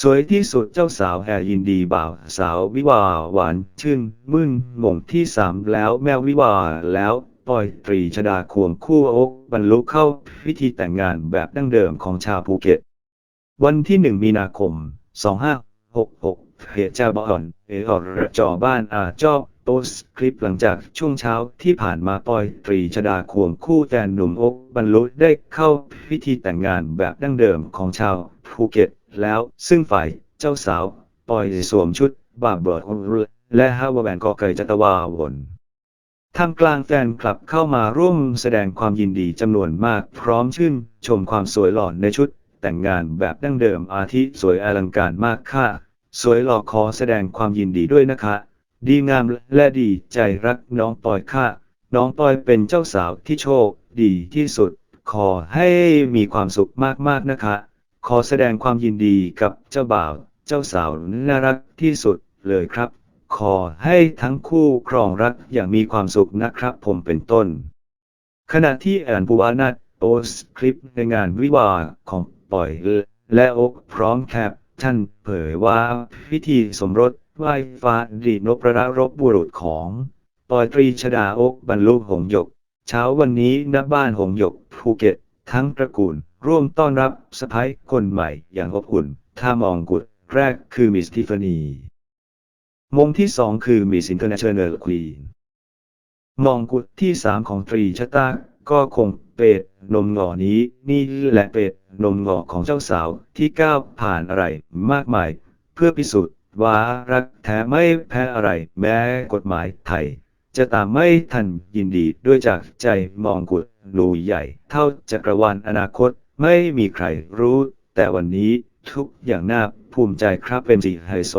สวยที่สุดเจ้าสาวแห่ยินดีบ่าวสาววิวาหวานชื่นมึนหม่งที่สามแล้วแมววิวาแล้วปอยตรีชดาควงคู่อกบรรลุเข้าพิธีแต่งงานแบบดั้งเดิมของชาวภูเก็ต วันที่หนึ่งมีนาคม 2566เหตุจาบอนเออรจอบ้านอาจอบโพสคลิปหลังจากช่วงเช้าที่ผ่านมาปอยตรีชดาควงคู่แฟนหนุ่มอกบรรลุได้เข้าพิธีแต่งงานแบบดั้งเดิมของชาว ภูเก็ตแล้ว ซึ่งฝ่ายเจ้าสาวปอยสวมชุด บาเบิร์ดและฮาวาแบนกอไก่จัตวาวนท่ามกลางแฟนคลับเข้ามาร่วมแสดงความยินดีจำนวนมากพร้อมชื่น ชมความสวยหล่อในชุด แต่งงานแบบดั้งเดิมอาทิสวยอลังการมากค่ะ สวยหล่อขอแสดงความยินดีด้วยนะคะ ดีงามและดีใจรักน้องปอยค่ะ น้องปอยเป็นเจ้าสาวที่โชคดีที่สุด ขอให้มีความสุขมากๆนะคะ ขอแสดงความยินดีกับเจ้าบ่าว เจ้าสาวน่ารักที่สุดเลยครับ ขอให้ทั้งคู่ครองรักอย่างมีความสุขนะครับผมเป็นต้น ขณะที่แอนปูวานาโพสคลิปในงานวิวาห์ของปอยและโอกพร้อมแคปชั่นเผยว่าพิธีสมรสไหว้ฟ้าดีนพระรบบุรุษของปอยตรีชดาโอกบรรลุหงหยก เช้าวันนี้ณบ้านหงหยกภูเก็ตทั้งตระกูล ร่วมต้อนรับสะพ้ายคนใหม่อย่างอบอุ่น ถ้ามองกุฎแรกคือมิสทิฟานีมงที่สองคือมิสอินเตอร์เนชั่นแนลควีนมองกุฎที่สามของตรีชะตาก็คงเป็ดนมหงอนี้ นี่แหละเป็ดนมหงอของเจ้าสาวที่ก้าวผ่านอะไรมากมาย เพื่อพิสูจน์ว่ารักแท้ไม่แพ้อะไร แม้กฎหมายไทย จะตามไม่ทันยินดีด้วยจากใจมองกุฎรูใหญ่ เท่าจักรวาลอนาคต ไม่มีใครรู้ แต่วันนี้ทุกอย่างน่าภูมิใจครับเป็นสีไฮโซ